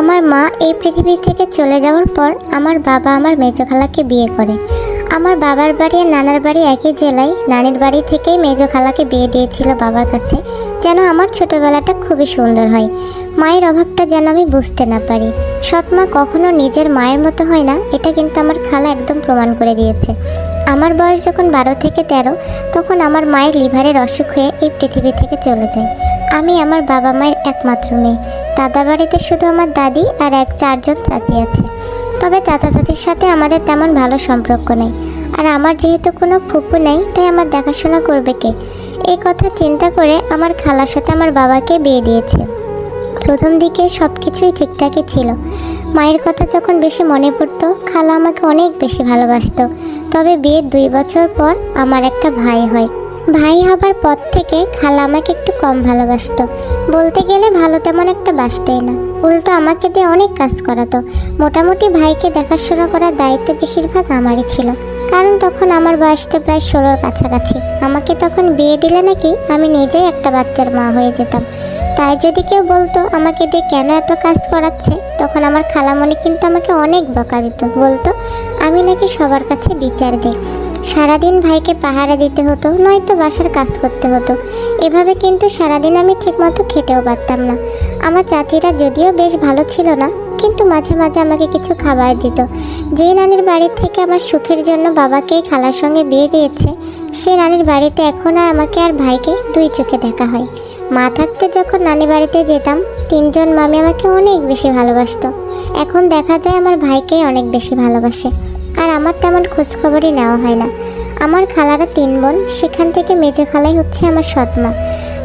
আমার মা এই পৃথিবী থেকে চলে যাওয়ার পর আমার বাবা আমার মেজো খালাকে বিয়ে করে। আমার বাবার বাড়ি আর নানার বাড়ি একই জেলায়। নানির বাড়ি থেকেই মেজো খালাকে বিয়ে দিয়েছিল বাবার কাছে। যেন আমার ছোটোবেলাটা খুবই সুন্দর হয়। মায়ের অভাবটা যেন আমি বুঝতে না পারি। সৎ মা কখনো নিজের মায়ের মতো হয় না, এটা কিন্তু আমার খালা একদম প্রমাণ করে দিয়েছে। আমার বয়স যখন বারো থেকে তেরো, তখন আমার মায়ের লিভারের অসুখ হয়ে এই পৃথিবী থেকে চলে যায়। আমি আমার বাবা মায়ের একমাত্র মেয়ে। দাদা বাড়িতে শুধু আমার দাদি আর এক চারজন চাচি আছে। তবে চাচা চাচির সাথে আমাদের তেমন ভালো সম্পর্ক নেই। আর আমার যেহেতু কোনো ফুপু নেই, তাই আমার দেখাশোনা করবে কে? এই কথা চিন্তা করে আমার খালার সাথে আমার বাবাকে বিয়ে দিয়েছে। প্রথম দিকে সব কিছুই ঠিকঠাকই ছিল। মায়ের কথা যখন বেশি মনে পড়তো, খালা আমাকে অনেক বেশি ভালোবাসতো। তবে বিয়ের দুই বছর পর আমার একটা ভাই হয়। ভাই হবার পর থেকে খালা আমাকে একটু কম ভালোবাসতো। বলতে গেলে ভালো তেমন একটা বাসতেই না। উল্টো আমাকে দিয়ে অনেক কাজ করাতো। মোটামুটি ভাইকে দেখাশোনা করার দায়িত্ব বেশিরভাগ আমারই ছিল। কারণ তখন আমার বয়সটা প্রায় ষোলোর কাছাকাছি। আমাকে তখন বিয়ে দিলে নাকি আমি নিজেই একটা বাচ্চার মা হয়ে যেতাম। তাই যদি কেউ বলতো আমাকে দিয়ে কেন এত কাজ করাচ্ছে, তখন আমার খালামণি কিন্তু আমাকে অনেক বকা দিত। বলতো, আমি নাকি সবার কাছে বিচার দিই। সারাদিন ভাইকে পাহারা দিতে হতো, নয়তো বাসার কাজ করতে হতো। এভাবে কিন্তু সারাদিন আমি ঠিকমতো খেতেও পারতাম না। আমার চাচিরা যদিও বেশ ভালো ছিল না, কিন্তু মাঝে মাঝে আমাকে কিছু খাবার দিত। যে নানির বাড়ি থেকে আমার সুখের জন্য বাবাকে খালার সঙ্গে বিয়ে দিয়েছে, সে নানির বাড়িতে এখন আর আমাকে আর ভাইকে দুই চোখে দেখা হয়। মা থাকতে যখন নানি বাড়িতে যেতাম, তিনজন মামি আমাকে অনেক বেশি ভালোবাসতো। এখন দেখা যায় আমার ভাইকেই অনেক বেশি ভালোবাসে। আর আমার তেমন খোঁজখবরই নেওয়া হয় না। আমার খালারা তিন বোন, সেখান থেকে মেজো খালাই হচ্ছে আমার সৎমা।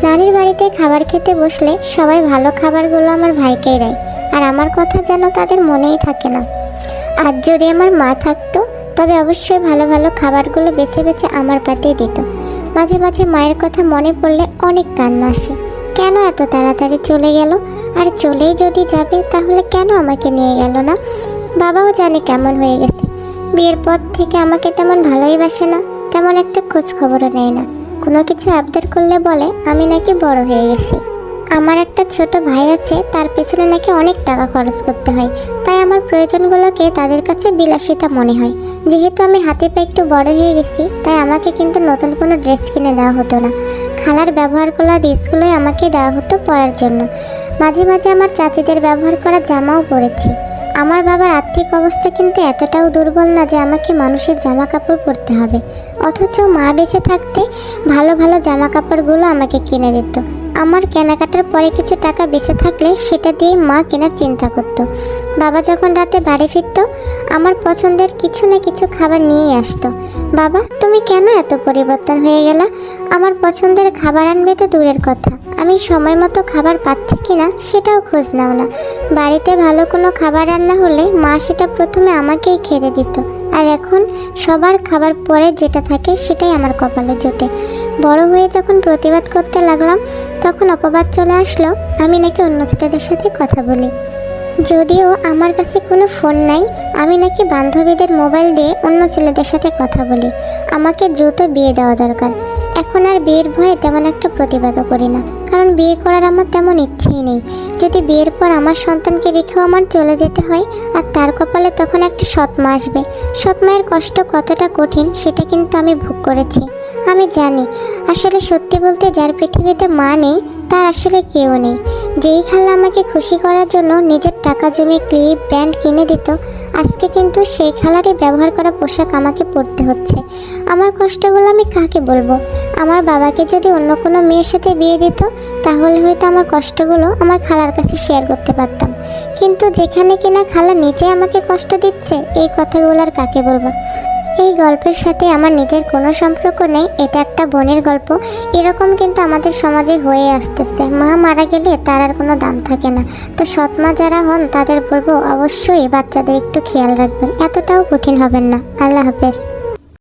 নানির বাড়িতে খাবার খেতে বসলে সবাই ভালো খাবারগুলো আমার ভাইকেই দেয়, আর আমার কথা যেন তাদের মনেই থাকে না। আর যদি আমার মা থাকতো, তবে অবশ্যই ভালো ভালো খাবারগুলো বেছে বেছে আমার পাতেই দিত। মাঝে মাঝে মায়ের কথা মনে পড়লে অনেক কান্না আসে। কেন এত তাড়াতাড়ি চলে গেল? আর চলেই যদি যাবে, তাহলে কেন আমাকে নিয়ে গেল না? বাবাও জানে কেমন হয়ে গেছে। বিয়ের পর থেকে আমাকে তেমন ভালোই বাসে না, তেমন একটা খোঁজ খবরও নেয় না। কোনো কিছু আবদার করলে বলে, আমি নাকি বড় হয়ে গেছি। আমার একটা ছোট ভাই আছে, তার পেছনে নাকি অনেক টাকা খরচ করতে হয়। তাই আমার প্রয়োজনগুলোকে তাদের কাছে বিলাসিতা মনে হয়। যেহেতু আমি হাতে পায়ে একটু বড় হয়ে গেছি, তাই আমাকে কিন্তু নতুন কোনো ড্রেস কিনে দেওয়া হতো না। খালার ব্যবহার করা ড্রেসগুলোই আমাকে দেওয়া হতো পরার জন্য। মাঝে মাঝে আমার চাচিদের ব্যবহার করা জামাও পরেছি। আমার বাবার আর্থিক অবস্থা কিন্তু এতটাও দুর্বল না যে আমাকে মানুষের জামা কাপড় পরতে হবে। অথচ মা বেঁচে থাকতে ভালো ভালো জামা কাপড়গুলো আমাকে কিনে দিত। আমার কেনাকাটার পরে কিছু টাকা বেঁচে থাকলে সেটা দিয়ে মা কেনার চিন্তা করত। বাবা যখন রাতে বাড়ি ফিরতো, আমার পছন্দের কিছু না কিছু খাবার নিয়েই আসতো। বাবা, তুমি কেন এত পরিবর্তন হয়ে গেলা? আমার পছন্দের খাবার আনবে তো দূরের কথা। আমি সময় মতো খাবার পাচ্ছি কি না সেটাও খোঁজ নাও না। বাড়িতে ভালো কোনো খাবার রান্না হলে মা সেটা প্রথমে আমাকেই খেতে দিত। আর এখন সবার খাবার পরে যেটা থাকে সেটাই আমার কপালে জোটে। বড় হয়ে যখন প্রতিবাদ করতে লাগলাম, তখন অপবাদ চলে আসলো, আমি নাকি অন্য ছেলেদের সাথে কথা বলি। যদিও আমার কাছে কোনো ফোন নাই, আমি নাকি বান্ধবীদের মোবাইল দিয়ে অন্য ছেলেদের সাথে কথা বলি। আমাকে দ্রুত বিয়ে দেওয়া দরকার। এখন আর বিয়ের ভয়ে তেমন একটা প্রতিবাদও করি না, কারণ বিয়ে করার আমার তেমন ইচ্ছেই নেই। যদি বিয়ের পর আমার সন্তানকে রেখেও আমার চলে যেতে হয়, আর তার কপালে তখন একটা সৎমা আসবে। সৎমায়ের কষ্ট কতটা কঠিন, সেটা কিন্তু আমি ভোগ করেছি। আমি জানি, আসলে সত্যি বলতে যার পৃথিবীতে মা নেই, তার আসলে কেউ নেই। যেই খালা আমাকে খুশি করার জন্য নিজের টাকা জমি, ক্লিপ, ব্র্যান্ড কিনে দিত, আজকে কিন্তু সেই খালারই ব্যবহার করা পোশাক আমাকে পরতে হচ্ছে। আমার কষ্টগুলো আমি কাকে বলব? আমার বাবাকে যদি অন্য কোনো মেয়ের সাথে বিয়ে দিত, তাহলে হয়তো আমার কষ্টগুলো আমার খালার কাছে শেয়ার করতে পারতাম। কিন্তু যেখানে কিনা খালা নিজে আমাকে কষ্ট দিচ্ছে, এই কথাগুলো আর কাকে বলব? এই গল্পের সাথে আমার নিজের কোনো সম্পর্ক নেই, এটা একটা বোনের গল্প। এরকম কিন্তু আমাদের সমাজে হয়ে আসতেছে। মা মারা গেলে তার আর কোনো দাম থাকে না। তো সৎ মা যারা হন, তাদের বলব অবশ্যই বাচ্চাদের একটু খেয়াল রাখবেন। এতটাও কঠিন হবেন না। আল্লাহ হাফেজ।